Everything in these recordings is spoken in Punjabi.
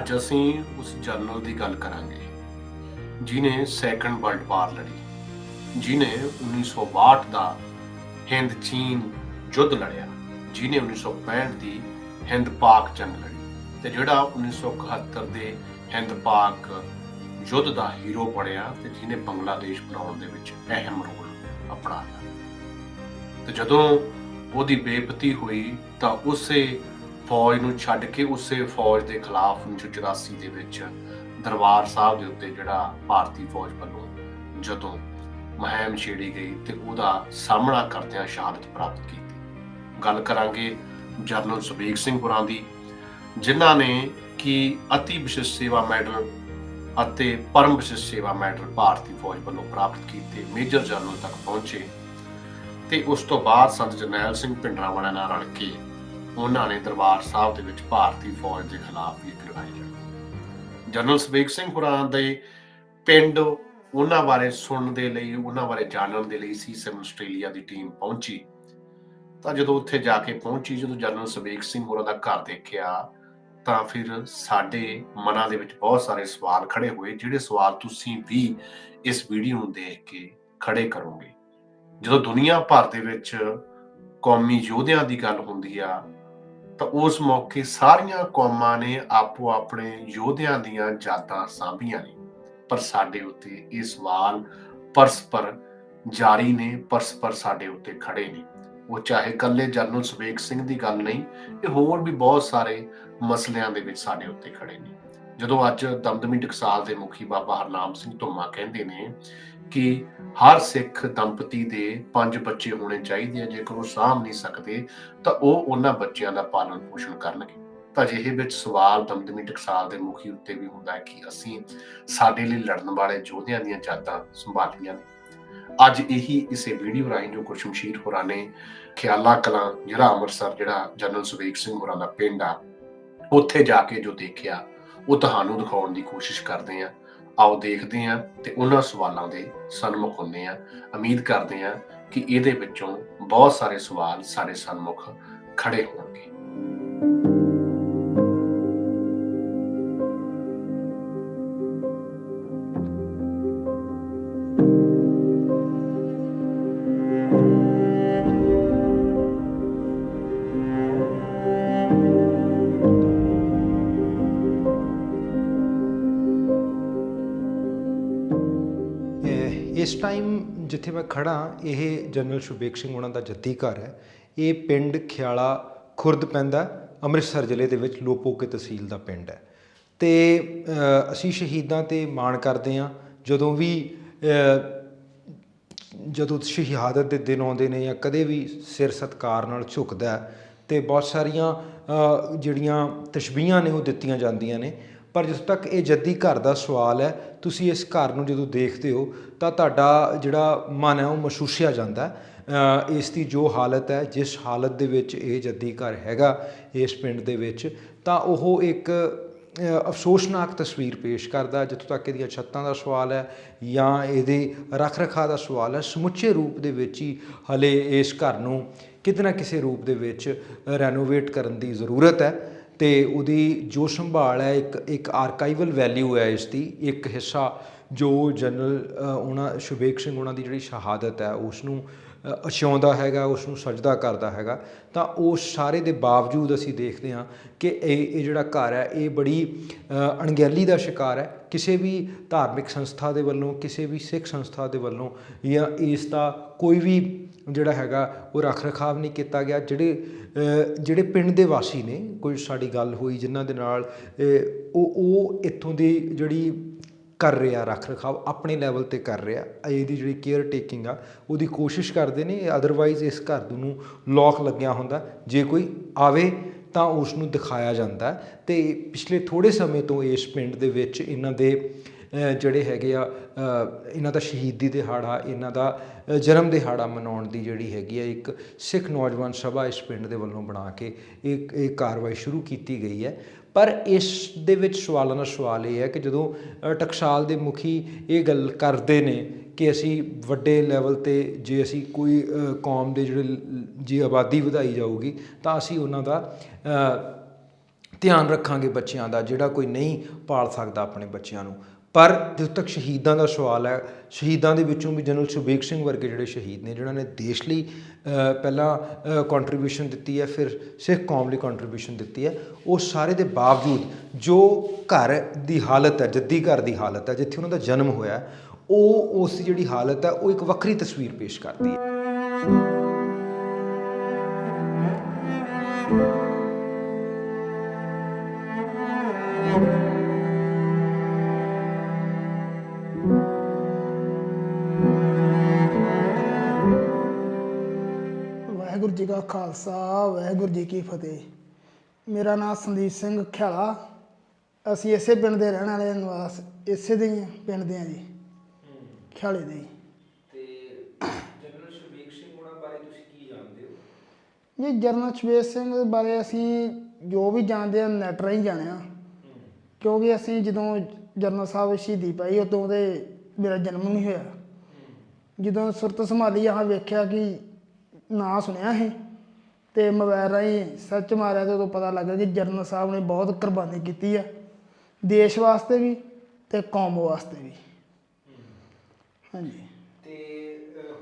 ਅੱਜ ਅਸੀਂ ਉਸ ਜਰਨਲ ਦੀ ਗੱਲ ਕਰਾਂਗੇ ਜਿਨੇ ਸੈਕੰਡ ਵਰਲਡ ਵਾਰ ਲੜੀ ਜਿਨੇ 1962 ਦਾ ਹਿੰਦ ਚੀਨ ਯੁੱਧ ਲੜਿਆ ਜਿਨੇ 1965 ਦੀ ਹਿੰਦ ਪਾਕ ਜੰਗ ਲੜੀ ਤੇ ਜਿਹੜਾ 1971 ਦੇ ਹਿੰਦ ਪਾਕ ਯੁੱਧ ਦਾ ਹੀਰੋ ਬਣਿਆ ਤੇ ਜਿਹਨੇ ਬੰਗਲਾਦੇਸ਼ ਬਣਾਉਣ ਦੇ ਵਿੱਚ ਅਹਿਮ ਰੋਲ ਅਪਣਾਇਆ। ਤੇ ਜਦੋਂ ਉਹਦੀ ਬੇਪਤੀ ਹੋਈ ਤਾਂ ਉਸੇ ਫੌਜ ਨੂੰ ਛੱਡ ਕੇ ਉਸੇ ਫੌਜ ਦੇ ਖਿਲਾਫ 1984 ਦੇ ਵਿੱਚ ਦਰਬਾਰ ਸਾਹਿਬ ਦੇ ਉੱਤੇ ਜਿਹੜਾ ਭਾਰਤੀ ਫੌਜ ਵੱਲੋਂ ਜਦੋਂ ਮਹਿਮ ਛੇੜੀ ਗਈ ਤੇ ਉਹਦਾ ਸਾਹਮਣਾ ਕਰਦਿਆਂ ਸ਼ਹਾਦਤ ਪ੍ਰਾਪਤ ਕੀਤੀ। ਗੱਲ ਕਰਾਂਗੇ ਜਰਨਲ ਸੁਬੇਗ ਸਿੰਘ ਹੋਰਾਂ ਦੀ, ਜਿਨ੍ਹਾਂ ਨੇ ਕਿ ਅਤੀ ਵਿਸ਼ਿਸ਼ਟ ਸੇਵਾ ਮੈਡਲ ਅਤੇ ਪਰਮ ਵਿਸ਼ਿਸ਼ਟ ਸੇਵਾ ਮੈਡਲ ਭਾਰਤੀ ਫੌਜ ਵੱਲੋਂ ਪ੍ਰਾਪਤ ਕੀਤੇ ਮੇਜਰ ਜਨਰਲ ਤੱਕ ਪਹੁੰਚੇ ਤੇ ਉਸ ਤੋਂ ਬਾਅਦ ਸੰਤ ਜਰਨੈਲ ਸਿੰਘ ਭਿੰਡਰਾਂਵਾਲਾ ਨਾਲ ਰਲ ਕੇ ਉਹਨਾਂ ਨੇ ਦਰਬਾਰ ਸਾਹਿਬ ਦੇ ਵਿੱਚ ਭਾਰਤੀ ਫੌਜ ਦੇ ਖਿਲਾਫ ਵੀ ਇੱਕ ਲੜਾਈ ਜਨਰਲ ਸਬੇਗ ਸਿੰਘ ਹੁਰਾਂ ਦੇ ਪਿੰਡ ਉਹਨਾਂ ਬਾਰੇ ਸੁਣਨ ਦੇ ਲਈ, ਉਹਨਾਂ ਬਾਰੇ ਜਾਣਨ ਦੇ ਲਈ ਸੀਸਮ ਆਸਟ੍ਰੇਲੀਆ ਦੀ ਟੀਮ ਪਹੁੰਚੀ। ਤਾਂ ਜਦੋਂ ਉੱਥੇ ਜਾ ਕੇ ਪਹੁੰਚੀ, ਜਦੋਂ ਜਨਰਲ ਸਬੇਗ ਸਿੰਘ ਹੋਰਾਂ ਦਾ ਘਰ ਦੇਖਿਆ, ਤਾਂ ਫਿਰ ਸਾਡੇ ਮਨਾਂ ਦੇ ਵਿੱਚ ਬਹੁਤ ਸਾਰੇ ਸਵਾਲ ਖੜੇ ਹੋਏ, ਜਿਹੜੇ ਸਵਾਲ ਤੁਸੀਂ ਵੀ ਇਸ ਵੀਡੀਓ ਨੂੰ ਦੇਖ ਕੇ ਖੜੇ ਕਰੋਗੇ। ਜਦੋਂ ਦੁਨੀਆ ਭਰ ਦੇ ਵਿੱਚ ਕੌਮੀ ਯੋਧਿਆਂ ਦੀ ਗੱਲ ਹੁੰਦੀ ਆ ਤਾਂ ਉਸ ਮੌਕੇ ਸਾਰੀਆਂ ਕੌਮਾਂ ਨੇ ਆਪੋ ਆਪਣੇ ਯੋਧਿਆਂ ਦੀਆਂ ਯਾਦਾਂ ਸਾਂਭੀਆਂ ਨੇ। ਪਰ ਸਾਡੇ ਉੱਤੇ ਇਹ ਸਵਾਲ ਪਰਸਪਰ ਜਾਰੀ ਨੇ, ਪਰਸਪਰ ਸਾਡੇ ਉੱਤੇ ਖੜੇ ਨੇ। ਉਹ ਚਾਹੇ ਕੱਲੇ ਜਨਰਲ ਸੁਬੇਗ ਸਿੰਘ ਦੀ ਗੱਲ ਨਹੀਂ, ਇਹ ਹੋਰ ਵੀ ਬਹੁਤ ਸਾਰੇ ਮਸਲਿਆਂ ਦੇ ਵਿੱਚ ਸਾਡੇ ਉੱਤੇ ਖੜੇ ਨੇ। ਜਦੋਂ ਅੱਜ ਦਮਦਮੀ ਟਕਸਾਲ ਦੇ ਮੁਖੀ ਬਾਬਾ ਹਰਨਾਮ ਸਿੰਘ ਧੁੰਮਾ ਕਹਿੰਦੇ ਨੇ ਕਿ ਹਰ ਸਿੱਖ ਦੰਪਤੀ ਦੇ ਪੰਜ ਬੱਚੇ ਹੋਣੇ ਚਾਹੀਦੇ ਆ, ਜੇਕਰ ਉਹ ਸਾਂਭ ਨਹੀਂ ਸਕਦੇ, ਤਾਂ ਉਹ ਉਹਨਾਂ ਬੱਚਿਆਂ ਦਾ ਪਾਲਣ ਪੋਸ਼ਣ ਕਰਨਗੇ। ਤਾਂ ਜਿਹੇ ਵਿੱਚ ਸਵਾਲ ਦਮਦਮੀ ਟਕਸਾਲ ਦੇ ਮੁਖੀ ਉੱਤੇ ਵੀ ਹੁੰਦਾ ਹੈ ਕਿ ਅਸੀਂ ਸਾਡੇ ਲਈ ਲੜਨ ਵਾਲੇ ਯੋਧਿਆਂ ਦੀਆਂ ਯਾਦਾਂ ਸੰਭਾਲੀਆਂ ਨੇ। ਅੱਜ ਇਹੀ ਇਸੇ ਵੀਡੀਓ ਰਾਹੀਂ ਜੋ ਗੁਰਸ਼ਮਸ਼ੀਰ ਹੋਰਾਂ ਨੇ ਖਿਆਲਾ, ਕਲਾਂ, ਜਿਹੜਾ ਅੰਮ੍ਰਿਤਸਰ, ਜਿਹੜਾ ਜਨਰਲ ਸੁਬੇਗ ਸਿੰਘ ਹੋਰਾਂ ਦਾ ਪਿੰਡ ਆ, ਉੱਥੇ ਜਾ ਕੇ ਜੋ ਦੇਖਿਆ, ਉਹ ਤੁਹਾਨੂੰ ਦਿਖਾਉਣ ਦੀ ਕੋਸ਼ਿਸ਼ ਕਰਦੇ ਆ। ਆਓ ਦੇਖਦੇ ਹਾਂ ਤੇ ਉਹਨਾਂ ਸਵਾਲਾਂ ਦੇ ਸਨਮੁਖ ਹੁੰਦੇ ਹਾਂ। ਉਮੀਦ ਕਰਦੇ ਹਾਂ ਕਿ ਇਹਦੇ ਵਿੱਚੋਂ ਬਹੁਤ ਸਾਰੇ ਸਵਾਲ ਸਾਡੇ ਸਨਮੁਖ ਖੜੇ ਹੋਣਗੇ। ਟਾਈਮ ਜਿੱਥੇ ਮੈਂ ਖੜਾ ਇਹ ਜਨਰਲ ਸ਼ੁਭੇਕ ਸਿੰਘ ਉਹਨਾਂ ਦਾ ਜੱਦੀ ਘਰ ਹੈ। ਇਹ ਪਿੰਡ ਖਿਆਲਾ ਖੁਰਦ ਪੈਂਦਾ ਅੰਮ੍ਰਿਤਸਰ ਜ਼ਿਲ੍ਹੇ ਦੇ ਵਿੱਚ ਲੋਪੋਕੇ ਤਹਿਸੀਲ ਦਾ ਪਿੰਡ ਹੈ। ਤੇ ਅਸੀਂ ਸ਼ਹੀਦਾਂ ਤੇ ਮਾਣ ਕਰਦੇ ਹਾਂ, ਜਦੋਂ ਵੀ ਜਦੋਂ ਸ਼ਹਾਦਤ ਦੇ ਦਿਨ ਆਉਂਦੇ ਨੇ ਜਾਂ ਕਦੇ ਵੀ ਸਿਰ ਸਤਕਾਰ ਨਾਲ ਝੁਕਦਾ ਹੈ, ਤੇ ਬਹੁਤ ਸਾਰੀਆਂ ਜਿਹੜੀਆਂ ਤਸ਼ਬੀਹਾਂ ਨੇ ਉਹ ਦਿੱਤੀਆਂ ਜਾਂਦੀਆਂ ਨੇ। ਪਰ ਜਿਸ ਤੱਕ ਇਹ ਜੱਦੀ ਘਰ ਦਾ ਸਵਾਲ ਹੈ, ਤੁਸੀਂ ਇਸ ਘਰ ਨੂੰ ਜਦੋਂ ਦੇਖਦੇ ਹੋ, ਤਾਂ ਤੁਹਾਡਾ ਜਿਹੜਾ ਮਨ ਹੈ ਉਹ ਮਹਿਸੂਸਿਆ ਜਾਂਦਾ ਹੈ। ਇਸ ਦੀ ਜੋ ਹਾਲਤ ਹੈ, ਜਿਸ ਹਾਲਤ ਦੇ ਵਿੱਚ ਇਹ ਜੱਦੀ ਘਰ ਹੈਗਾ, ਇਸ ਪਿੰਡ ਦੇ ਵਿੱਚ, ਤਾਂ ਉਹ ਇੱਕ ਅਫਸੋਸਨਾਕ ਤਸਵੀਰ ਪੇਸ਼ ਕਰਦਾ ਜਿੱਥੋਂ ਤੱਕ ਇਹਦੀਆਂ ਛੱਤਾਂ ਦਾ ਸਵਾਲ ਹੈ ਜਾਂ ਇਹਦੇ ਰੱਖ ਰਖਾ ਦਾ ਸਵਾਲ ਹੈ, ਸਮੁੱਚੇ ਰੂਪ ਦੇ ਵਿੱਚ ਹੀ ਹਲੇ ਇਸ ਘਰ ਨੂੰ ਕਿਤੇ ਨਾ ਕਿਸੇ ਰੂਪ ਦੇ ਵਿੱਚ ਰੈਨੋਵੇਟ ਕਰਨ ਦੀ ਜ਼ਰੂਰਤ ਹੈ। ਤੇ ਉਹਦੀ ਜੋ ਸੰਭਾਲ ਹੈ, ਇੱਕ ਇੱਕ ਆਰਕਾਈਵਲ ਵੈਲਿਊ ਹੈ ਇਸ ਦੀ ਇੱਕ ਹਿੱਸਾ ਜੋ ਜਨਰਲ ਉਹਨਾਂ ਸ਼ੁਭੇਕ ਸਿੰਘ ਉਹਨਾਂ ਦੀ ਜਿਹੜੀ ਸ਼ਹਾਦਤ ਹੈ ਉਸ ਨੂੰ ਅਛਾਉਂਦਾ ਹੈਗਾ ਉਸ ਨੂੰ ਸਜਦਾ ਕਰਦਾ ਹੈਗਾ। ਤਾਂ ਉਸ ਸਾਰੇ ਦੇ ਬਾਵਜੂਦ ਅਸੀਂ ਦੇਖਦੇ ਹਾਂ ਕਿ ਇਹ ਇਹ ਜਿਹੜਾ ਘਰ ਹੈ, ਇਹ ਬੜੀ ਅਣਗਹਿਲੀ ਦਾ ਸ਼ਿਕਾਰ ਹੈ। ਕਿਸੇ ਵੀ ਧਾਰਮਿਕ ਸੰਸਥਾ ਦੇ ਵੱਲੋਂ, ਕਿਸੇ ਵੀ ਸਿੱਖ ਸੰਸਥਾ ਦੇ ਵੱਲੋਂ ਜਾਂ ਇਸ ਦਾ ਕੋਈ ਵੀ ਜਿਹੜਾ ਹੈਗਾ, ਉਹ ਰੱਖ ਰਖਾਵ ਨਹੀਂ ਕੀਤਾ ਗਿਆ। ਜਿਹੜੇ ਜਿਹੜੇ ਪਿੰਡ ਦੇ ਵਾਸੀ ਨੇ, ਕੋਈ ਸਾਡੀ ਗੱਲ ਹੋਈ, ਜਿਨ੍ਹਾਂ ਦੇ ਨਾਲ ਉਹ ਉਹ ਇੱਥੋਂ ਦੀ ਜਿਹੜੀ ਕਰ ਰਿਹਾ, ਰੱਖ ਰਖਾਵ ਆਪਣੇ ਲੈਵਲ ਤੇ ਕਰ ਰਿਹਾ, ਇਹਦੀ ਜਿਹੜੀ ਕੇਅਰ ਟੇਕਿੰਗ ਆ, ਉਹਦੀ ਕੋਸ਼ਿਸ਼ ਕਰਦੇ ਨੇ ਅਦਰਵਾਈਜ਼ ਇਸ ਘਰ ਨੂੰ ਲੋਕ ਲੱਗਿਆ ਹੁੰਦਾ। ਜੇ ਕੋਈ ਆਵੇ, ਤਾਂ ਉਸ ਨੂੰ ਦਿਖਾਇਆ ਜਾਂਦਾ। ਹੈ ਤੇ ਪਿਛਲੇ ਥੋੜੇ ਸਮੇਂ ਤੋਂ ਇਸ ਪਿੰਡ ਦੇ ਵਿੱਚ ਇਹਨਾਂ ਦੇ ਜਿਹੜੇ ਹੈਗੇ ਆ ਇਹਨਾਂ ਦਾ ਸ਼ਹੀਦੀ ਦਿਹਾੜਾ, ਇਹਨਾਂ ਦਾ ਜਨਮ ਦਿਹਾੜਾ ਮਨਾਉਣ ਦੀ ਜਿਹੜੀ ਹੈਗੀ ਆ, ਇੱਕ ਸਿੱਖ ਨੌਜਵਾਨ ਸਭਾ ਇਸ ਪਿੰਡ ਦੇ ਵੱਲੋਂ ਬਣਾ ਕੇ ਇੱਕ ਇਹ ਕਾਰਵਾਈ ਸ਼ੁਰੂ ਕੀਤੀ ਗਈ ਹੈ। ਪਰ ਇਸ ਦੇ ਵਿੱਚ ਸਵਾਲਾਂ ਦਾ ਸਵਾਲ ਇਹ ਹੈ ਕਿ ਜਦੋਂ ਟਕਸਾਲ ਦੇ ਮੁਖੀ ਇਹ ਗੱਲ ਕਰਦੇ ਨੇ ਕਿ ਅਸੀਂ ਵੱਡੇ ਲੈਵਲ ਤੇ ਜੇ ਅਸੀਂ ਕੋਈ ਕੌਮ ਦੇ ਜਿਹੜੇ ਜੇ ਆਬਾਦੀ ਵਧਾਈ ਜਾਊਗੀ, ਤਾਂ ਅਸੀਂ ਉਹਨਾਂ ਦਾ ਧਿਆਨ ਰੱਖਾਂਗੇ ਬੱਚਿਆਂ ਦਾ, ਜਿਹੜਾ ਕੋਈ ਨਹੀਂ ਪਾਲ ਸਕਦਾ ਆਪਣੇ ਬੱਚਿਆਂ ਨੂੰ। ਪਰ ਜਦੋਂ ਤੱਕ ਸ਼ਹੀਦਾਂ ਦਾ ਸਵਾਲ ਹੈ, ਸ਼ਹੀਦਾਂ ਦੇ ਵਿੱਚੋਂ ਵੀ ਜਨਰਲ ਸੁਬੇਗ ਸਿੰਘ ਵਰਗੇ ਜਿਹੜੇ ਸ਼ਹੀਦ ਨੇ, ਜਿਨ੍ਹਾਂ ਨੇ ਦੇਸ਼ ਲਈ ਪਹਿਲਾਂ ਕੰਟਰੀਬਿਊਸ਼ਨ ਦਿੱਤੀ ਹੈ, ਫਿਰ ਸਿੱਖ ਕੌਮ ਲਈ ਕੰਟਰੀਬਿਊਸ਼ਨ ਦਿੱਤੀ ਹੈ, ਉਹ ਸਾਰੇ ਦੇ ਬਾਵਜੂਦ ਜੋ ਘਰ ਦੀ ਹਾਲਤ ਹੈ, ਜੱਦੀ ਘਰ ਦੀ ਹਾਲਤ ਹੈ, ਜਿੱਥੇ ਉਹਨਾਂ ਦਾ ਜਨਮ ਹੋਇਆ, ਉਹ ਉਸ ਜਿਹੜੀ ਹਾਲਤ ਹੈ, ਉਹ ਇੱਕ ਵੱਖਰੀ ਤਸਵੀਰ ਪੇਸ਼ ਕਰਦੀ ਹੈ। ਖਾਲਸਾ ਵਾਹਿਗੁਰੂ ਜੀ ਕੀ ਫਤਿਹ। ਮੇਰਾ ਨਾਮ ਸੰਦੀਪ ਸਿੰਘ ਖਿਆਲਾ। ਅਸੀਂ ਇਸੇ ਪਿੰਡ ਦੇ ਰਹਿਣ ਵਾਲੇ ਨਿਵਾਸ ਇਸੇ ਦੇ ਹੀ ਹਾਂ, ਪਿੰਡ ਦੇ ਆ ਜੀ ਖਿਆਲੇ ਦੇ ਹੀ। ਤੇ ਜਨਰਲ ਸੁਬੇਗ ਸਿੰਘ ਉਹਨਾਂ ਬਾਰੇ ਤੁਸੀਂ ਕੀ ਜਾਣਦੇ ਹੋ? ਜੀ ਜਰਨਲ ਸ਼ਵੇਤ ਸਿੰਘ ਬਾਰੇ ਅਸੀਂ ਜੋ ਵੀ ਜਾਣਦੇ ਹਾਂ ਨੈਟ ਰਾਹੀਂ ਜਾਣਿਆ। ਕਿਉਂਕਿ ਅਸੀਂ ਜਦੋਂ ਜਰਨਲ ਸਾਹਿਬ ਸ਼ਹੀਦੀ ਪਾਈ ਉਦੋਂ ਦੇ ਮੇਰਾ ਜਨਮ ਨਹੀਂ ਹੋਇਆ। ਜਦੋਂ ਸੁਰਤ ਸੰਭਾਲੀ ਆਹ ਵੇਖਿਆ ਕਿ ਨਾਂ ਸੁਣਿਆ ਸੀ ਤੇ ਮੋਬਾਈਲ ਰਾਹੀਂ ਸਰਚ ਮਾਰਿਆ ਤੇ ਉਦੋਂ ਪਤਾ ਲੱਗਾ ਕਿ ਜਰਨਲ ਸਾਹਿਬ ਨੇ ਬਹੁਤ ਕੁਰਬਾਨੀ ਕੀਤੀ ਆ। ਦੇਸ਼ ਵਾਸਤੇ ਵੀ ਤੇ ਕੌਮ ਵਾਸਤੇ ਵੀ। ਹਾਂਜੀ। ਤੇ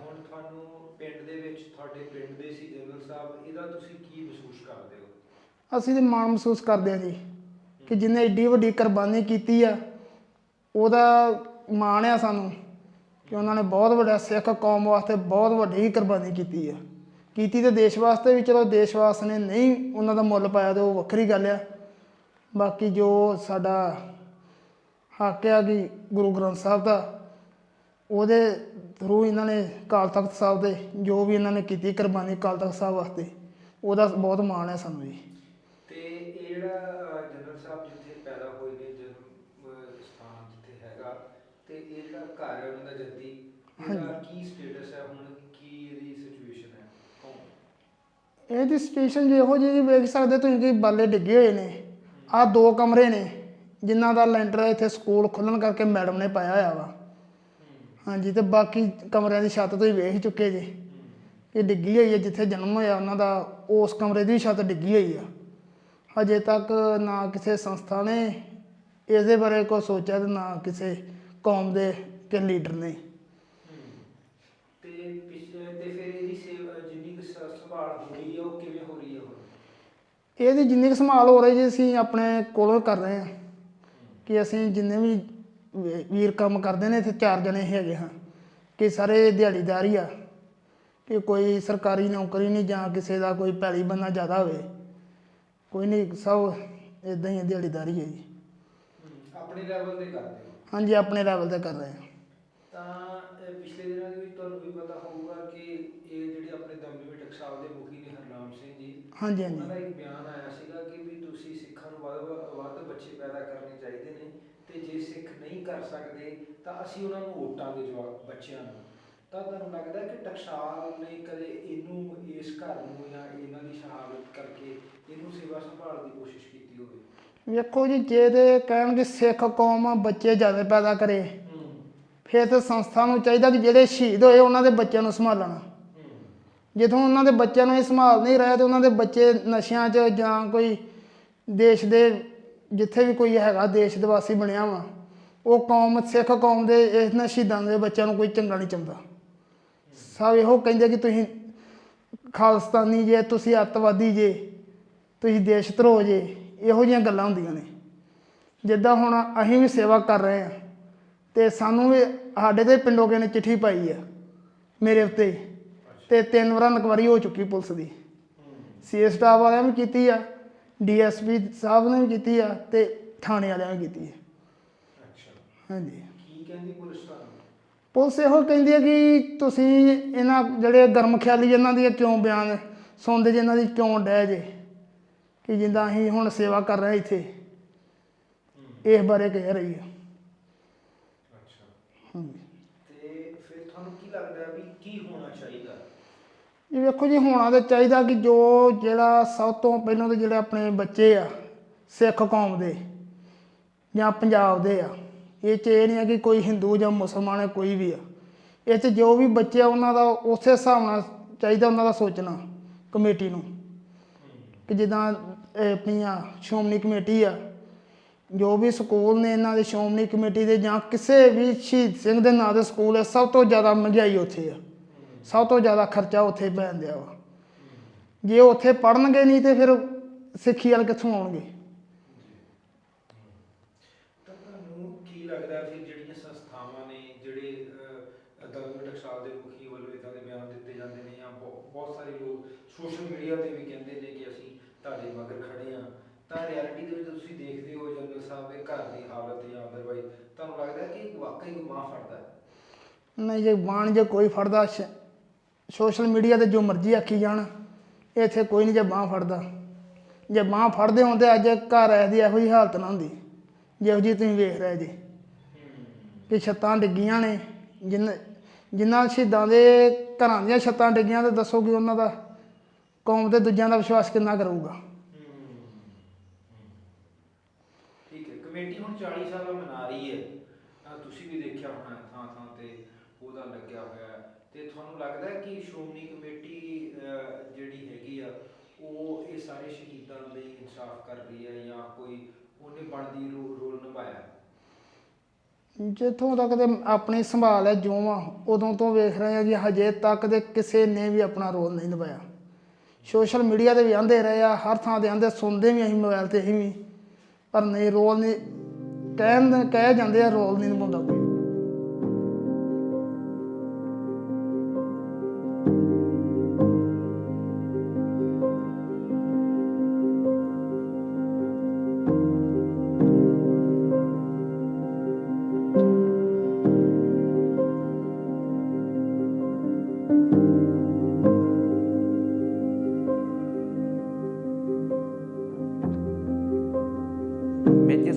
ਹੁਣ ਤੁਹਾਨੂੰ ਪਿੰਡ ਦੇ ਵਿੱਚ ਤੁਹਾਡੇ ਪਿੰਡ ਦੇ ਸੀ ਜਨਰਲ ਸਾਹਿਬ ਇਹਦਾ ਤੁਸੀਂ ਕੀ ਮਹਿਸੂਸ ਕਰਦੇ ਹੋ? ਅਸੀਂ ਤੇ ਮਾਣ ਮਹਿਸੂਸ ਕਰਦੇ ਹਾਂ ਜੀ ਕਿ ਜਿਹਨੇ ਏਡੀ ਵੱਡੀ ਕੁਰਬਾਨੀ ਕੀਤੀ ਆ ਉਹਦਾ ਮਾਣ ਆ ਸਾਨੂੰ ਕਿ ਉਹਨਾਂ ਨੇ ਬਹੁਤ ਵੱਡਾ ਸਿੱਖ ਕੌਮ ਵਾਸਤੇ ਬਹੁਤ ਵੱਡੀ ਕੁਰਬਾਨੀ ਕੀਤੀ ਆ। ਕੀਤੀ ਤੇ ਦੇਸ਼ ਵਾਸਤੇ ਵੀ ਚਲੋ ਦੇਸ਼ ਵਾਸਤੇ ਨੇ ਨਹੀਂ ਉਹਨਾਂ ਦਾ ਮੁੱਲ ਪਾਇਆ ਤੇ ਉਹ ਵੱਖਰੀ ਗੱਲ ਆ। ਬਾਕੀ ਜੋ ਸਾਡਾ ਹੱਕ ਆ ਕਿ ਗੁਰੂ ਗ੍ਰੰਥ ਸਾਹਿਬ ਦਾ ਉਹਦੇ ਥਰੂ ਇਹਨਾਂ ਨੇ ਕਾਲ ਤਖਤ ਸਾਹਿਬ ਦੇ ਜੋ ਵੀ ਇਹਨਾਂ ਨੇ ਕੀਤੀ ਕੁਰਬਾਨੀ ਕਾਲ ਤਖਤ ਸਾਹਿਬ ਵਾਸਤੇ ਉਹਦਾ ਬਹੁਤ ਮਾਣ ਹੈ ਸਾਨੂੰ ਜੀ। ਤੇ ਇਹ ਜਿਹੜਾ ਅ, ਜਨਰਲ ਸਾਹਿਬ ਜਿੱਥੇ ਪੈਦਾ ਹੋਏ ਨੇ ਜਨਮ ਅ, ਸਥਾਨ ਜਿੱਥੇ ਹੈਗਾ ਤੇ ਇਹ ਜਿਹੜਾ ਘਰ ਹੈ ਉਹਨਾਂ ਦਾ ਜੱਦੀ ਇਹਦਾ ਕੀ ਸਟੇਟਸ ਹੈ ਹੁਣ ਕੀ ਇਹਦੀ ਇਹਦੀ ਸਿਚੁਏਸ਼ਨ ਜਿਹੋ ਜਿਹੀ ਵੇਖ ਸਕਦੇ ਤੁਸੀਂ ਕਿ ਬਾਲੇ ਡਿੱਗੇ ਹੋਏ ਨੇ। ਆਹ ਦੋ ਕਮਰੇ ਨੇ, ਜਿਨ੍ਹਾਂ ਦਾ ਲੈਂਟਰ ਇੱਥੇ ਸਕੂਲ ਖੁੱਲਣ ਕਰਕੇ ਮੈਡਮ ਨੇ ਪਾਇਆ ਹੋਇਆ ਵਾ। ਹਾਂਜੀ, ਤੇ ਬਾਕੀ ਕਮਰਿਆਂ ਦੀ ਛੱਤ ਤੁਸੀਂ ਵੇਖ ਚੁੱਕੇ ਜੇ। ਕਿ ਡਿੱਗੀ ਹੋਈ ਹੈ, ਜਿੱਥੇ ਜਨਮ ਹੋਇਆ ਉਹਨਾਂ ਦਾ, ਉਸ ਕਮਰੇ ਦੀ ਛੱਤ ਡਿੱਗੀ ਹੋਈ ਆ। ਹਜੇ ਤੱਕ ਨਾ ਕਿਸੇ ਸੰਸਥਾ ਨੇ ਇਸ ਦੇ ਬਾਰੇ ਕੋਈ ਸੋਚਿਆ ਤੇ ਨਾ ਕਿਸੇ ਕੌਮ ਦੇ, ਕਿ ਲੀਡਰ ਨੇ ਤੇ ਪਿਛਲੇ ਤੇ ਫਿਰ ਇਹਦੀ ਸੇਵਾ ਜਿੰਨੀ ਕੁ ਸ- ਸੰਭਾਲ ਹੋ ਰਹੀ ਹੈ ਉਹ ਕਿਵੇਂ ਹੋ ਰਹੀ ਹੈ ਹੁਣ ਇਹਦੀ ਜਿੰਨੀ ਕੁ ਸੰਭਾਲ ਹੋ ਰਹੀ ਜੀ ਅਸੀਂ ਆਪਣੇ ਕੋਲੋਂ ਕਰ ਰਹੇ ਹਾਂ ਕਿ ਅਸੀਂ ਜਿੰਨੇ ਵੀ ਵੀਰ ਕੰਮ ਕਰਦੇ ਨੇ ਇੱਥੇ ਚਾਰ ਜਣੇ ਹੈਗੇ ਹਾਂ ਕਿ ਸਾਰੇ ਦਿਹਾੜੀਦਾਰ ਹੀ ਆ ਕਿ ਕੋਈ ਸਰਕਾਰੀ ਨੌਕਰੀ ਨਹੀਂ ਜਾਂ ਕਿਸੇ ਦਾ ਕੋਈ ਪੈਲੀ ਬੰਨਾ ਜ਼ਿਆਦਾ ਹੋਵੇ। ਕੋਈ ਨਹੀਂ ਸਭ ਇਦਾਂ ਹੀ ਆ, ਦਿਹਾੜੀਦਾਰੀ ਹੈ ਜੀ। ਆਪਣੇ ਲੈਵਲ ਤੇ ਕਰਦੇ ਹੋ। ਹਾਂਜੀ ਆਪਣੇ ਲੈਵਲ ਤੇ ਕਰ ਰਹੇ ਹਾਂ। ਤਾਂ ਇਹ ਪਿਛਲੇ ਦਿਨਾਂ ਦੇ ਵਿੱਚ ਤੁਹਾਨੂੰ ਵੀ ਪਤਾ ਹੋਊਗਾ ਕਿ ਇਹ ਜਿਹੜੇ ਆਪਣੇ ਦਮਦਮੀ ਟਕਸਾਲ ਦੇ ਮੁਖੀ ਨੇ ਹਰਨਾਮ ਸਿੰਘ ਜੀ। ਹਾਂਜੀ ਉਹਨਾਂ ਦਾ ਹਾਂਜੀ ਇੱਕ ਬਿਆਨ ਆਇਆ ਸੀਗਾ ਕਿ ਵੀ ਤੁਸੀਂ ਸਿੱਖਾਂ ਨੂੰ ਵੱਧ ਵੱਧ ਬੱਚੇ ਪੈਦਾ ਕਰਨੇ ਚਾਹੀਦੇ ਨੇ ਤੇ ਜੇ ਸਿੱਖ ਨਹੀਂ ਕਰ ਸਕਦੇ ਤਾਂ ਅਸੀਂ ਉਹਨਾਂ ਨੂੰ ਵੋਟਾਂਗੇ ਜਵਾਬ ਬੱਚਿਆਂ ਨੂੰ। ਤਾਂ ਤੁਹਾਨੂੰ ਲੱਗਦਾ ਕਿ ਟਕਸਾਲ ਨੇ ਕਦੇ ਇਹਨੂੰ ਇਸ ਘਰ ਨੂੰ ਜਾਂ ਇਹਨਾਂ ਦੀ ਸ਼ਹਾਦਤ ਕਰਕੇ ਇਹਨੂੰ ਸੇਵਾ ਸੰਭਾਲ ਦੀ ਕੋਸ਼ਿਸ਼ ਕੀਤੀ ਹੋਵੇ। ਵੇਖੋ ਜੀ ਜੇ ਤੇ ਕਹਿਣਗੇ ਸਿੱਖ ਕੌਮ ਬੱਚੇ ਜ਼ਿਆਦਾ ਪੈਦਾ ਕਰੇ ਫਿਰ ਤਾਂ ਸੰਸਥਾ ਨੂੰ ਚਾਹੀਦਾ ਕਿ ਜਿਹੜੇ ਸ਼ਹੀਦ ਹੋਏ ਉਹਨਾਂ ਦੇ ਬੱਚਿਆਂ ਨੂੰ ਸੰਭਾਲਣ। ਜਦੋਂ ਉਹਨਾਂ ਦੇ ਬੱਚਿਆਂ ਨੂੰ ਇਹ ਸੰਭਾਲ ਨਹੀਂ ਰਿਹਾ ਤੇ ਉਹਨਾਂ ਦੇ ਬੱਚੇ ਨਸ਼ਿਆਂ 'ਚ ਜਾਂ ਕੋਈ ਦੇਸ਼ ਦੇ ਜਿੱਥੇ ਵੀ ਕੋਈ ਹੈਗਾ, ਦੇਸ਼ ਦੇ ਵਾਸੀ ਬਣਿਆ ਵਾ, ਉਹ ਕੌਮ, ਸਿੱਖ ਕੌਮ ਦੇ ਇਹਨਾਂ ਸ਼ਹੀਦਾਂ ਦੇ ਬੱਚਿਆਂ ਨੂੰ ਕੋਈ ਚੰਗਾ ਨਹੀਂ ਚਾਹੁੰਦਾ। ਸਭ ਇਹੋ ਕਹਿੰਦੇ ਕਿ ਤੁਸੀਂ ਖਾਲਸਤਾਨੀ ਜੇ, ਤੁਸੀਂ ਅੱਤਵਾਦੀ ਜੇ, ਤੁਸੀਂ ਦੇਸ਼ ਧਰੋ ਜੇ, ਇਹੋ ਜਿਹੀਆਂ ਗੱਲਾਂ ਹੁੰਦੀਆਂ ਨੇ। ਜਿੱਦਾਂ ਹੁਣ ਅਸੀਂ ਵੀ ਸੇਵਾ ਕਰ ਰਹੇ ਹਾਂ ਤੇ ਸਾਨੂੰ ਵੀ ਸਾਡੇ ਤੇ ਪਿੰਡੋਂ ਕਿਸੇ ਨੇ ਚਿੱਠੀ ਪਾਈ ਆ ਮੇਰੇ ਉੱਤੇ। ਤੇ ਤਿੰਨ ਵਾਰ ਇਨਕੁਆਰੀ ਹੋ ਚੁੱਕੀ ਪੁਲਿਸ ਦੀ। ਸੀਐਸ ਸਟਾਫ ਵਾਲਿਆਂ ਵੀ ਕੀਤੀ ਆ ਡੀਐਸਪੀ ਸਾਹਿਬ ਨੇ ਵੀ ਕੀਤੀ ਆ ਤੇ ਥਾਣੇ ਵਾਲਿਆਂ ਨੇ ਕੀਤੀ ਆ। ਅੱਛਾ। ਹਾਂਜੀ। ਕੀ ਕਹਿੰਦੀ ਪੁਲਿਸ ਤੁਹਾਨੂੰ ਪੁਲਿਸ ਇਹੋ ਕਹਿੰਦੀ ਹੈ ਕਿ ਤੁਸੀਂ ਇਹਨਾਂ ਜਿਹੜੇ ਗਰਮ ਖਿਆਲੀ ਇਹਨਾਂ ਦੀ ਕਿਉਂ ਬਿਆਨ ਸੁਣਦੇ ਜੇ ਇਹਨਾਂ ਦੀ ਕਿਉਂ ਡਹਿ ਜੇ? ਕਿ ਜਿੰਦਾ ਅਸੀਂ ਹੁਣ ਸੇਵਾ ਕਰ ਰਹੇ ਇੱਥੇ ਇਸ ਬਾਰੇ ਕਹਿ ਰਹੀ ਹੈ ਅੱਛਾ। ਹਾਂਜੀ ਤੇ ਫਿਰ ਤੁਹਾਨੂੰ ਕੀ ਲੱਗਦਾ ਵੀ ਕੀ ਹੋਣਾ ਚਾਹੀਦਾ ਇਹ ਵੇਖੋ ਜੀ, ਹੋਣਾ ਤਾਂ ਚਾਹੀਦਾ ਕਿ ਜੋ ਜਿਹੜਾ ਸਭ ਤੋਂ ਪਹਿਲਾਂ ਤਾਂ ਜਿਹੜੇ ਆਪਣੇ ਬੱਚੇ ਆ, ਸਿੱਖ ਕੌਮ ਦੇ ਜਾਂ ਪੰਜਾਬ ਦੇ ਆ, ਇਹ ਚ ਇਹ ਨਹੀਂ ਆ ਕਿ ਕੋਈ ਹਿੰਦੂ ਜਾਂ ਮੁਸਲਮਾਨ ਹੈ, ਕੋਈ ਵੀ ਆ। ਇਹ ਚ ਜੋ ਵੀ ਬੱਚੇ ਆ, ਉਹਨਾਂ ਦਾ ਉਸੇ ਹਿਸਾਬ ਨਾਲ ਚਾਹੀਦਾ ਉਹਨਾਂ ਦਾ ਸੋਚਣਾ ਕਮੇਟੀ ਨੂੰ। ਕਿ ਜਿੱਦਾਂ ਇਹ ਆਪਣੀਆਂ ਸ਼੍ਰੋਮਣੀ ਕਮੇਟੀ ਆ, ਜੋ ਵੀ ਸਕੂਲ ਨੇ ਇਹਨਾਂ ਦੇ ਸ਼੍ਰੋਮਣੀ ਕਮੇਟੀ ਦੇ ਜਾਂ ਕਿਸੇ ਵੀ ਸ਼ਹੀਦ ਸਿੰਘ ਦੇ ਨਾਂ ਦੇ ਸਕੂਲ ਹੈ, ਸਭ ਤੋਂ ਜ਼ਿਆਦਾ ਮਹਿੰਗਾਈ ਉੱਥੇ ਆ। ਸਭ ਤੋਂ ਜ਼ਿਆਦਾ ਖਰਚਾ ਉੱਥੇ ਪੈਂਦਿਆ ਵਾ ਜੇ ਉੱਥੇ ਪੜਨਗੇ ਨਹੀਂ ਤੇ ਫਿਰ ਸਿੱਖੀ ਵਾਲ ਕਿੱਥੋਂ ਆਉਣਗੇ? ਤਾਂ ਤੁਹਾਨੂੰ ਕੀ ਲੱਗਦਾ ਫਿਰ ਜਿਹੜੀਆਂ ਸੰਸਥਾਵਾਂ ਨੇ ਜਿਹੜੇ ਦਰਮਿਆਨ ਟਕਸਾਲ ਦੇ ਮੁਖੀ ਵੱਲੋਂ ਇਦਾਂ ਦੇ ਬਿਆਨ ਦਿੱਤੇ ਜਾਂਦੇ ਨੇ ਜਾਂ ਬਹੁ- ਬਹੁਤ ਸਾਰੇ ਲੋਕ ਸੋਸ਼ਲ ਮੀਡੀਆ ਤੇ ਵੀ ਕਹਿੰਦੇ ਨੇ ਕਿ ਅਸੀਂ ਤੁਹਾਡੇ ਮਗਰ ਖੜੇ ਆ ਤਾਂ ਰਿਐਲਿਟੀ ਦੇ ਵਿੱਚ ਤੁਸੀਂ ਦੇਖਦੇ ਹੋ ਜਨਰਲ ਸਾਹਿਬ ਦੇ ਘਰ ਦੀ ਹਾਲਤ ਜਾਂ ਅਦਰਵਾਈਜ਼ ਤੁਹਾਨੂੰ ਲੱਗਦਾ ਕਿ ਵਾਕਈ ਕੋਈ ਮਾਂ ਫੜਦਾ ਹੈ? ਨਹੀਂ ਜੇ ਬਾਣ ਜੇ ਕੋਈ ਫੜਦਾ ਸੋਸ਼ਲ ਮੀਡੀਆ ਤੇ ਜੋ ਮਰਜ਼ੀ ਆਖੀ ਜਾਣ, ਇੱਥੇ ਕੋਈ ਨਹੀਂ ਜੇ ਬਾਹ ਫੜਦਾ। ਜੇ ਬਾਹ ਫੜਦੇ ਹੁੰਦੇ ਅੱਜ ਘਰ ਐ ਦੀ ਇਹੋ ਜਿਹੀ ਹਾਲਤ ਨਾ ਹੁੰਦੀ ਜਿਹੋ ਜਿਹੀ ਤੁਸੀਂ ਵੇਖ ਰਹੇ ਜੀ। ਕਿ ਛੱਤਾਂ ਡਿੱਗੀਆਂ ਨੇ, ਜਿੰਨ ਜਿਨ੍ਹਾਂ ਸ਼ਹੀਦਾਂ ਦੇ ਘਰਾਂ ਦੀਆਂ ਛੱਤਾਂ ਡਿੱਗੀਆਂ ਤੇ ਦੱਸੋ ਕਿ ਉਹਨਾਂ ਦਾ ਕੌਮ ਤੇ ਦੂਜਿਆਂ ਦਾ ਵਿਸ਼ਵਾਸ ਕਿੰਨਾ ਕਰੂਗਾ ਠੀਕ ਹੈ, ਕਮੇਟੀ ਹੁਣ 40 ਸਾਲਾ ਮਨਾ ਰਹੀ ਹੈ। ਤੁਸੀਂ ਵੀ ਦੇਖਿਆ ਹੋਣਾ ਥਾਂ ਥਾਂ ਤੇ ਉਹਦਾ ਲੱਗਿਆ ਹੋਇਆ ਹੈ ਤੇ ਤੁਹਾਨੂੰ ਲੱਗਦਾ ਹੈ ਕਿ ਸ਼੍ਰੋਮਣੀ ਕਮੇਟੀ ਜਿਹੜੀ ਹੈਗੀ ਆ, ਉਹ ਇਹ ਸਾਰੇ ਸ਼ਹੀਦਾਂ ਲਈ ਇਨਸਾਫ ਕਰ ਰਹੀ ਹੈ ਜਾਂ ਕੋਈ ਉਹਨੇ ਬਣਦੀ ਰੋਲ ਨਿਭਾਇਆ? ਜਿੱਥੋਂ ਤੱਕ ਤੇ ਆਪਣੀ ਸੰਭਾਲ ਹੈ ਜੋ ਆ, ਉਦੋਂ ਤੋਂ ਵੇਖ ਰਹੇ ਆ ਕਿ ਹਜੇ ਤੱਕ ਦੇ ਕਿਸੇ ਨੇ ਵੀ ਆਪਣਾ ਰੋਲ ਨਹੀਂ ਨਿਭਾਇਆ। ਸੋਸ਼ਲ ਮੀਡੀਆ ਤੇ ਵੀ ਆਂਦੇ ਰਹੇ ਆ, ਹਰ ਥਾਂ ਤੇ ਆਂਦੇ, ਸੁਣਦੇ ਵੀ ਅਸੀਂ ਮੋਬਾਈਲ ਤੇ, ਅਸੀਂ ਵੀ, ਪਰ ਨਹੀਂ, ਰੋਲ ਨਹੀਂ, ਕਹਿਣ, ਕਹਿ ਜਾਂਦੇ ਆ, ਰੋਲ ਨਹੀਂ ਨਿਭਾਉਂਦਾ ਕੋਈ।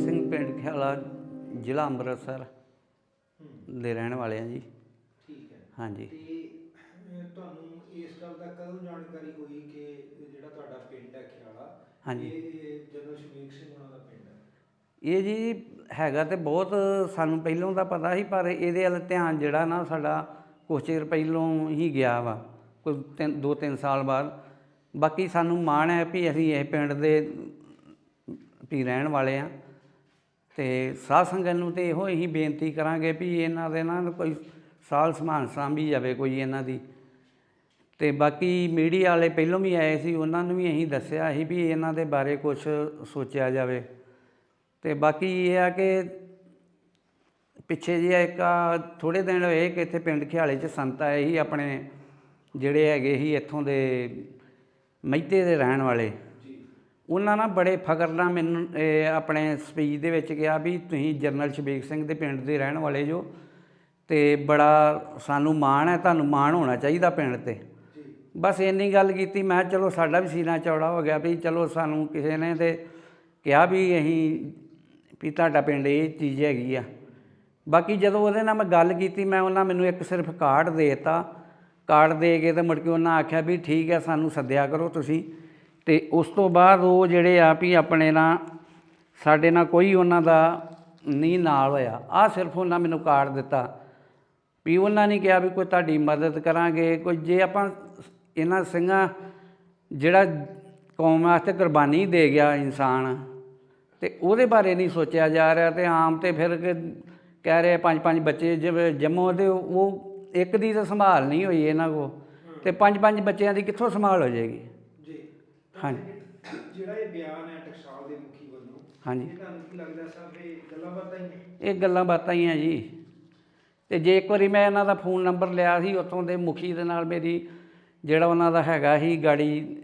ਸਿੰਘ ਪਿੰਡ ਖਿਆਲਾ ਜ਼ਿਲ੍ਹਾ ਅੰਮ੍ਰਿਤਸਰ ਦੇ ਰਹਿਣ ਵਾਲੇ ਆ ਜੀ। ਠੀਕ ਹੈ। ਹਾਂਜੀ। ਤੇ ਅਹ, ਤੁਹਾਨੂੰ ਇਸ ਗੱਲ ਦਾ ਕਦੋਂ ਜਾਣਕਾਰੀ ਹੋਈ ਕਿ ਇਹ ਜਿਹੜਾ ਤੁਹਾਡਾ ਪਿੰਡ ਹੈ ਖਿਆਲਾ? ਹਾਂਜੀ। ਇਹ ਜਦੋਂ ਸ਼ਮੀਕ ਸਿੰਘ ਉਹਨਾਂ ਦਾ ਪਿੰਡ ਹੈ? ਇਹ ਜੀ ਹੈਗਾ ਤੇ ਬਹੁਤ ਸਾਨੂੰ ਪਹਿਲੋਂ ਦਾ ਪਤਾ ਸੀ ਪਰ ਇਹਦੇ ਵੱਲ ਧਿਆਨ ਜਿਹੜਾ ਨਾ ਸਾਡਾ ਕੁਛ ਚਿਰ ਪਹਿਲੋਂ ਹੀ ਗਿਆ ਵਾ ਕੋਈ ਤਿੰਨ ਦੋ ਤਿੰਨ ਸਾਲ ਬਾਅਦ। ਬਾਕੀ ਸਾਨੂੰ ਮਾਣ ਹੈ ਵੀ ਅਸੀਂ ਇਹ ਪਿੰਡ ਦੇ ਵੀ ਰਹਿਣ ਵਾਲੇ ਆ। ਤੇ ਸਾਧ ਸੰਗਤ ਨੂੰ ਤੇ ਇਹੋ ਹੀ ਬੇਨਤੀ ਕਰਾਂਗੇ ਵੀ ਇਹਨਾਂ ਦੇ ਨਾਲ ਕੋਈ ਸਾਲ ਸਮਾਨ ਸਾਂਭੀ ਜਾਵੇ ਕੋਈ ਇਹਨਾਂ ਦੀ। ਤੇ ਬਾਕੀ ਮੀਡੀਆ ਵਾਲੇ ਪਹਿਲੋਂ ਵੀ ਆਏ ਸੀ, ਉਹਨਾਂ ਨੂੰ ਵੀ ਅਸੀਂ ਦੱਸਿਆ ਸੀ ਵੀ ਇਹਨਾਂ ਦੇ ਬਾਰੇ ਕੁਝ ਸੋਚਿਆ ਜਾਵੇ। ਤੇ ਬਾਕੀ ਇਹ ਆ ਕਿ ਪਿੱਛੇ ਜਿਹੇ ਇੱਕ ਥੋੜੇ ਦਿਨ ਹੋਏ ਕਿ ਇੱਥੇ ਪਿੰਡ ਖਿਆਲੇ 'ਚ ਸੰਤ ਆਏ ਸੀ ਆਪਣੇ, ਜਿਹੜੇ ਹੈਗੇ ਸੀ ਇੱਥੋਂ ਦੇ ਮਹਿਤੇ ਦੇ ਰਹਿਣ ਵਾਲੇ। ਉਹਨਾਂ ਨਾਲ ਬੜੇ ਫਖਰ ਨਾਲ ਮੈਨੂੰ ਆਪਣੇ ਸਪੀਚ ਦੇ ਵਿੱਚ ਕਿਹਾ ਵੀ ਤੁਸੀਂ ਜਨਰਲ ਸ਼ਬੀਕ ਸਿੰਘ ਦੇ ਪਿੰਡ ਦੇ ਰਹਿਣ ਵਾਲੇ ਜੋ ਤੇ ਬੜਾ ਸਾਨੂੰ ਮਾਣ ਹੈ ਤੁਹਾਨੂੰ ਮਾਣ ਹੋਣਾ ਚਾਹੀਦਾ ਪਿੰਡ ਤੇ। ਬਸ ਇੰਨੀ ਗੱਲ ਕੀਤੀ ਮੈਂ ਚਲੋ ਸਾਡਾ ਵੀ ਸੀਨਾ ਚੌੜਾ ਹੋ ਗਿਆ ਵੀ ਚਲੋ ਸਾਨੂੰ ਕਿਸੇ ਨੇ ਤੇ ਕਿਹਾ ਵੀ ਅਸੀਂ ਵੀ ਤੁਹਾਡਾ ਪਿੰਡ ਇਹ ਚੀਜ਼ ਹੈਗੀ ਆ। ਬਾਕੀ ਜਦੋਂ ਉਹਦੇ ਨਾਲ ਮੈਂ ਗੱਲ ਕੀਤੀ ਮੈਂ ਉਹਨਾਂ ਮੈਨੂੰ ਇੱਕ ਸਿਰਫ ਕਾਰਡ ਦੇ ਦਿੱਤਾ। ਕਾਰਡ ਦੇ ਕੇ ਤੇ ਮੁੜ ਕੇ ਉਹਨਾਂ ਆਖਿਆ ਵੀ ਠੀਕ ਹੈ ਸਾਨੂੰ ਸੱਦਿਆ ਕਰੋ ਤੁਸੀਂ। ਅਤੇ ਉਸ ਤੋਂ ਬਾਅਦ ਉਹ ਜਿਹੜੇ ਆ ਵੀ ਆਪਣੇ ਨਾਲ ਸਾਡੇ ਨਾਲ ਕੋਈ ਉਹਨਾਂ ਦਾ ਨਹੀਂ ਨਾਲ ਹੋਇਆ। ਆ ਸਿਰਫ ਉਹਨਾਂ ਮੈਨੂੰ ਕਾਰਡ ਦਿੱਤਾ ਵੀ ਉਹਨਾਂ ਨੇ ਕਿਹਾ ਵੀ ਕੋਈ ਤੁਹਾਡੀ ਮਦਦ ਕਰਾਂਗੇ, ਕੋਈ ਜੇ ਆਪਾਂ ਇਹਨਾਂ ਸਿੰਘਾਂ ਜਿਹੜਾ ਕੌਮ ਵਾਸਤੇ ਕੁਰਬਾਨੀ ਦੇ ਗਿਆ ਇਨਸਾਨ, ਤੇ ਉਹਦੇ ਬਾਰੇ ਨਹੀਂ ਸੋਚਿਆ ਜਾ ਰਿਹਾ ਤੇ ਆਮ ਤੇ ਫਿਰ ਕਿ ਕਹਿ ਰਹੇ ਪੰਜ ਪੰਜ ਬੱਚੇ ਜਿਵੇਂ ਜੰਮੋ ਦੇ ਉਹ ਇੱਕ ਦੀ ਤਾਂ ਸੰਭਾਲ ਨਹੀਂ ਹੋਈ ਇਹਨਾਂ ਕੋ ਤੇ ਪੰਜ ਪੰਜ ਬੱਚਿਆਂ ਦੀ ਕਿੱਥੋਂ ਸੰਭਾਲ ਹੋ ਜਾਏਗੀ? ਹਾਂਜੀ। ਜਿਹੜਾ ਇਹ ਬਿਆਨ ਹੈ ਟਕਸਾਲ ਦੇ ਮੁਖੀ ਵੱਲੋਂ ਹਾਂਜੀ। ਇਹ ਤੁਹਾਨੂੰ ਕੀ ਲੱਗਦਾ ਸਾਹਿਬ ਇਹ ਗੱਲਾਂ ਬਾਤਾਂ ਹੀ ਨੇ? ਇਹ ਗੱਲਾਂ ਬਾਤਾਂ ਹੀ ਆ ਜੀ। ਤੇ ਜੇ ਇੱਕ ਵਾਰੀ ਮੈਂ ਇਹਨਾਂ ਦਾ ਫੋਨ ਨੰਬਰ ਲਿਆ ਸੀ ਉੱਥੋਂ ਦੇ ਮੁਖੀ ਦੇ ਨਾਲ ਮੇਰੀ ਜਿਹੜਾ ਉਹਨਾਂ ਦਾ ਹੈਗਾ ਸੀ ਗਾੜੀ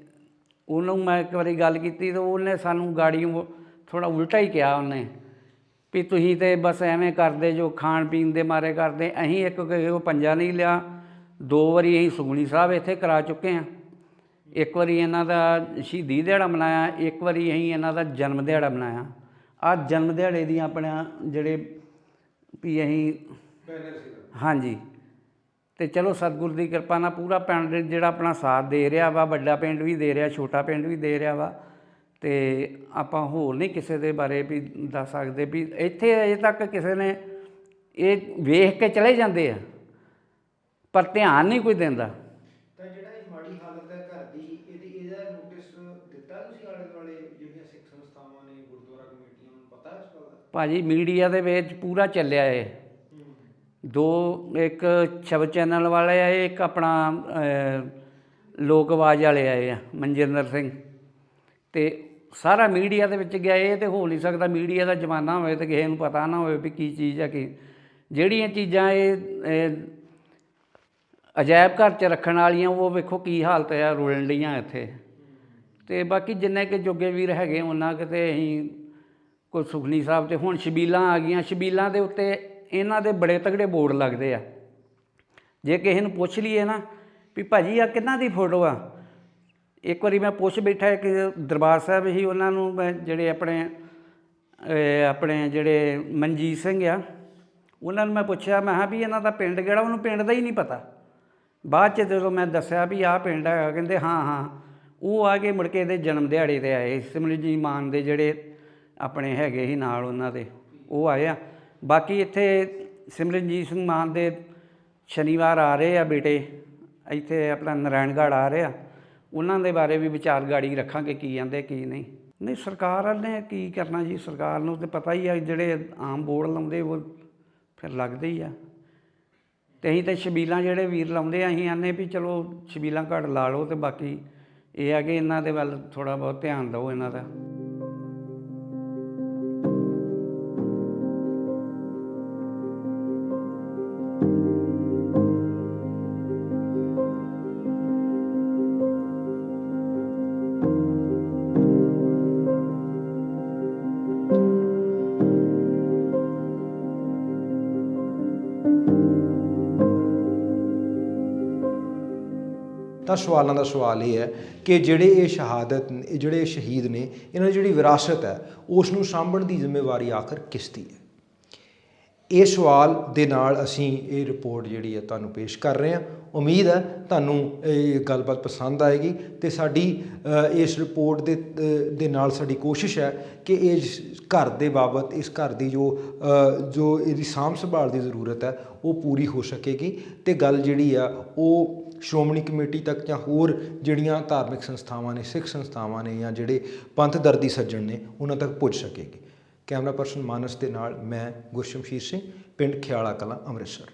ਉਹਨੂੰ ਮੈਂ ਇੱਕ ਵਾਰੀ ਗੱਲ ਕੀਤੀ ਤੇ ਉਹਨੇ ਸਾਨੂੰ ਗਾੜੀ ਥੋੜਾ ਉਲਟਾ ਹੀ ਕਿਹਾ ਉਹਨੇ ਵੀ ਤੁਸੀਂ ਤੇ ਬਸ ਐਵੇਂ ਕਰਦੇ ਜੋ ਖਾਣ ਪੀਣ ਦੇ ਮਾਰੇ ਕਰਦੇ ਅਸੀਂ ਇੱਕ ਕਿਸੇ ਕੋ ਪੰਜਾ ਨਹੀਂ ਲਿਆ ਦੋ ਵਾਰੀ ਅਸੀਂ ਸੁਗਣੀ ਸਾਹਿਬ ਇੱਥੇ ਕਰਾ ਚੁੱਕੇ ਹਾਂ। ਇੱਕ ਵਾਰੀ ਇਹਨਾਂ ਦਾ ਸ਼ਹੀਦੀ ਦਿਹਾੜਾ ਮਨਾਇਆ, ਇੱਕ ਵਾਰੀ ਅਸੀਂ ਇਹਨਾਂ ਦਾ ਜਨਮ ਦਿਹਾੜਾ ਮਨਾਇਆ। ਆ ਜਨਮ ਦਿਹਾੜੇ ਦੀ ਆਪਣਾ ਜਿਹੜੇ ਵੀ ਅਸੀਂ ਹਾਂਜੀ। ਤੇ ਚਲੋ ਸਤਿਗੁਰ ਦੀ ਕਿਰਪਾ ਨਾਲ ਪੂਰਾ ਪਿੰਡ ਜਿਹੜਾ ਆਪਣਾ ਸਾਥ ਦੇ ਰਿਹਾ ਵਾ, ਵੱਡਾ ਪਿੰਡ ਵੀ ਦੇ ਰਿਹਾ, ਛੋਟਾ ਪਿੰਡ ਵੀ ਦੇ ਰਿਹਾ ਵਾ। ਤੇ ਆਪਾਂ ਹੋਰ ਨਹੀਂ ਕਿਸੇ ਦੇ ਬਾਰੇ ਵੀ ਦੱਸ ਸਕਦੇ ਵੀ ਇੱਥੇ ਅਜੇ ਤੱਕ ਕਿਸੇ ਨੇ ਇਹ ਵੇਖ ਕੇ ਚਲੇ ਜਾਂਦੇ ਆ, ਪਰ ਧਿਆਨ ਨਹੀਂ ਕੋਈ ਦਿੰਦਾ ਤਾਂ ਜਿਹੜਾ ਇਹ ਮਾੜੀ ਹਾਲਤ ਹੈ ਘਰ ਦੀ ਇਹਦੀ ਇਹਦਾ ਨੋਟਿਸ ਦਿੱਤਾ ਤੁਸੀਂ ਆਲੇ ਦੁਆਲੇ ਜਿਹੜੇ ਸੰਸਥਾਵਾਂ ਨੇ ਗੁਰਦੁਆਰਾ ਕਮੇਟੀਆਂ ਨੂੰ ਪਤਾ ਹੈ ਇਸ ਗੱਲ ਦਾ ਭਾਜੀ ਮੀਡੀਆ ਦੇ ਵਿੱਚ ਪੂਰਾ ਚੱਲਿਆ ਏ ਦੋ, ਇੱਕ ਸ਼ਬਦ ਚੈਨਲ ਵਾਲੇ ਆਏ, ਇੱਕ ਆਪਣਾ ਲੋਕ ਆਵਾਜ਼ ਵਾਲੇ ਆਏ ਆ, ਮਨਜਿੰਦਰ ਸਿੰਘ। ਤੇ ਸਾਰਾ ਮੀਡੀਆ ਦੇ ਵਿੱਚ ਗਿਆ ਇਹ ਤੇ ਹੋ ਨਹੀਂ ਸਕਦਾ ਮੀਡੀਆ ਦਾ ਜ਼ਮਾਨਾ ਹੋਵੇ ਤੇ ਕਿਸੇ ਨੂੰ ਪਤਾ ਨਾ ਹੋਵੇ ਵੀ ਕੀ ਚੀਜ਼ ਆ ਕੀ। ਜਿਹੜੀਆਂ ਚੀਜ਼ਾਂ ਇਹ ਅਜਾਇਬ ਘਰ 'ਚ ਰੱਖਣ ਵਾਲੀਆਂ, ਉਹ ਵੇਖੋ ਕੀ ਹਾਲਤ ਆ ਰੁਲਣ ਡੀਆਂ ਇੱਥੇ। ਤੇ ਬਾਕੀ ਜਿੰਨੇ ਕਿ ਜੋਗੇ ਵੀਰ ਹੈਗੇ, ਉਹਨਾਂ ਕਿਤੇ ਅਸੀਂ ਕੋਈ ਸੁਖਨੀ ਸਾਹਿਬ ਤੇ ਹੁਣ ਸ਼ਬੀਲਾਂ ਆ ਗਈਆਂ, ਸ਼ਬੀਲਾਂ ਦੇ ਉੱਤੇ ਇਹਨਾਂ ਦੇ ਬੜੇ ਤਗੜੇ ਬੋਰਡ ਲੱਗਦੇ ਆ। ਜੇ ਕਿਸੇ ਨੂੰ ਪੁੱਛ ਲਈਏ ਨਾ ਵੀ ਭਾਜੀ ਆ ਕਿਹਨਾਂ ਦੀ ਫੋਟੋ ਆ? ਇੱਕ ਵਾਰੀ ਮੈਂ ਪੁੱਛ ਬੈਠਾ ਕਿ ਦਰਬਾਰ ਸਾਹਿਬ ਹੀ ਉਹਨਾਂ ਨੂੰ ਮੈਂ ਜਿਹੜੇ ਆਪਣੇ ਆਪਣੇ ਜਿਹੜੇ ਮਨਜੀਤ ਸਿੰਘ ਆ, ਉਹਨਾਂ ਨੂੰ ਮੈਂ ਪੁੱਛਿਆ, ਮੈਂ ਕਿਹਾ ਵੀ ਇਹਨਾਂ ਦਾ ਪਿੰਡ ਕਿਹੜਾ? ਉਹਨੂੰ ਪਿੰਡ ਦਾ ਹੀ ਨਹੀਂ ਪਤਾ। ਬਾਅਦ ਚ ਜਦੋਂ ਮੈਂ ਦੱਸਿਆ ਵੀ ਆਹ ਪਿੰਡ ਹੈਗਾ ਕਹਿੰਦੇ ਹਾਂ ਹਾਂ। ਉਹ ਆ ਕੇ ਮੁੜ ਕੇ ਇਹਦੇ ਜਨਮ ਦਿਹਾੜੇ ਤੇ ਆਏ। ਸਿਮਰਜੀਤ ਮਾਨ ਦੇ ਜਿਹੜੇ ਆਪਣੇ ਹੈਗੇ ਹੀ ਨਾਲ ਉਹਨਾਂ ਦੇ, ਉਹ ਆਏ ਆ। ਬਾਕੀ ਇੱਥੇ ਸਿਮਰਨਜੀਤ ਸਿੰਘ ਮਾਨ ਦੇ ਸ਼ਨੀਵਾਰ ਆ ਰਹੇ ਆ ਬੇਟੇ। ਇੱਥੇ ਆਪਣਾ ਨਾਰਾਇਣਗੜ੍ਹ ਆ ਰਹੇ ਆ। ਉਹਨਾਂ ਦੇ ਬਾਰੇ ਵੀ ਵਿਚਾਰ ਗਾੜੀ ਰੱਖਾਂਗੇ ਕੀ ਕਹਿੰਦੇ ਕੀ ਨਹੀਂ। ਨਹੀਂ, ਸਰਕਾਰ ਨੇ ਕੀ ਕਰਨਾ ਜੀ? ਸਰਕਾਰ ਨੂੰ ਤੇ ਪਤਾ ਹੀ ਆ, ਜਿਹੜੇ ਆਮ ਬੋਰਡ ਲਾਉਂਦੇ, ਉਹ ਫਿਰ ਲੱਗਦੇ ਹੀ ਆ। ਤੇ ਅਸੀਂ ਤਾਂ ਸ਼ਬੀਲਾਂ ਜਿਹੜੇ ਵੀਰ ਲਾਉਂਦੇ ਆ, ਅਸੀਂ ਆਨੇ ਵੀ ਚਲੋ ਛਬੀਲਾਂ ਘੱਟ ਲਾ ਲਓ ਤੇ ਬਾਕੀ ਇਹ ਆ ਕਿ ਇਹਨਾਂ ਦੇ ਵੱਲ ਥੋੜਾ ਬਹੁਤ ਧਿਆਨ ਦਿਓ ਇਹਨਾਂ ਦਾ। ਤਾਂ ਸਵਾਲਾਂ ਦਾ ਸਵਾਲ ਇਹ ਹੈ ਕਿ ਜਿਹੜੇ ਇਹ ਸ਼ਹਾਦਤ ਨੇ- ਇਹ ਜਿਹੜੇ ਇਹ ਸ਼ਹੀਦ ਨੇ, ਇਹਨਾਂ ਦੀ ਜਿਹੜੀ ਵਿਰਾਸਤ ਹੈ, ਉਸ ਨੂੰ ਸਾਂਭਣ ਦੀ ਜ਼ਿੰਮੇਵਾਰੀ ਆਖਰ ਕਿਸ ਦੀ ਹੈ? ਇਹ ਸਵਾਲ ਦੇ ਨਾਲ ਅਸੀਂ ਇਹ ਰਿਪੋਰਟ ਜਿਹੜੀ ਹੈ ਤੁਹਾਨੂੰ ਪੇਸ਼ ਕਰ ਰਹੇ ਹਾਂ। ਉਮੀਦ ਹੈ ਤੁਹਾਨੂੰ ਇਹ ਗੱਲਬਾਤ ਪਸੰਦ ਆਏਗੀ ਤੇ ਸਾਡੀ ਇਸ ਰਿਪੋਰਟ ਦੇ ਦੇ ਨਾਲ ਸਾਡੀ ਕੋਸ਼ਿਸ਼ ਹੈ ਕਿ ਇਸ ਘਰ ਦੇ ਬਾਬਤ, ਇਸ ਘਰ ਦੀ ਜੋ ਜੋ ਇਹਦੀ ਸਾਂਭ ਸੰਭਾਲ ਦੀ ਜ਼ਰੂਰਤ ਹੈ, ਉਹ ਪੂਰੀ ਹੋ ਸਕੇਗੀ। ਤੇ ਗੱਲ ਜਿਹੜੀ ਆ, ਉਹ ਸ਼੍ਰੋਮਣੀ ਕਮੇਟੀ ਤੱਕ ਜਾਂ ਹੋਰ ਜਿਹੜੀਆਂ ਧਾਰਮਿਕ ਸੰਸਥਾਵਾਂ ਨੇ, ਸਿੱਖ ਸੰਸਥਾਵਾਂ ਨੇ ਜਾਂ ਜਿਹੜੇ ਪੰਥ ਦਰਦੀ ਸੱਜਣ ਨੇ, ਉਹਨਾਂ ਤੱਕ ਪੁੱਜ ਸਕੇਗੀ। ਕੈਮਰਾ ਪਰਸਨ ਮਾਨਸ ਦੇ ਨਾਲ ਮੈਂ ਗੁਰਸ਼ਮਸ਼ੀਰ ਸਿੰਘ, ਪਿੰਡ ਖਿਆਲਾ ਕਲਾਂ, ਅੰਮ੍ਰਿਤਸਰ।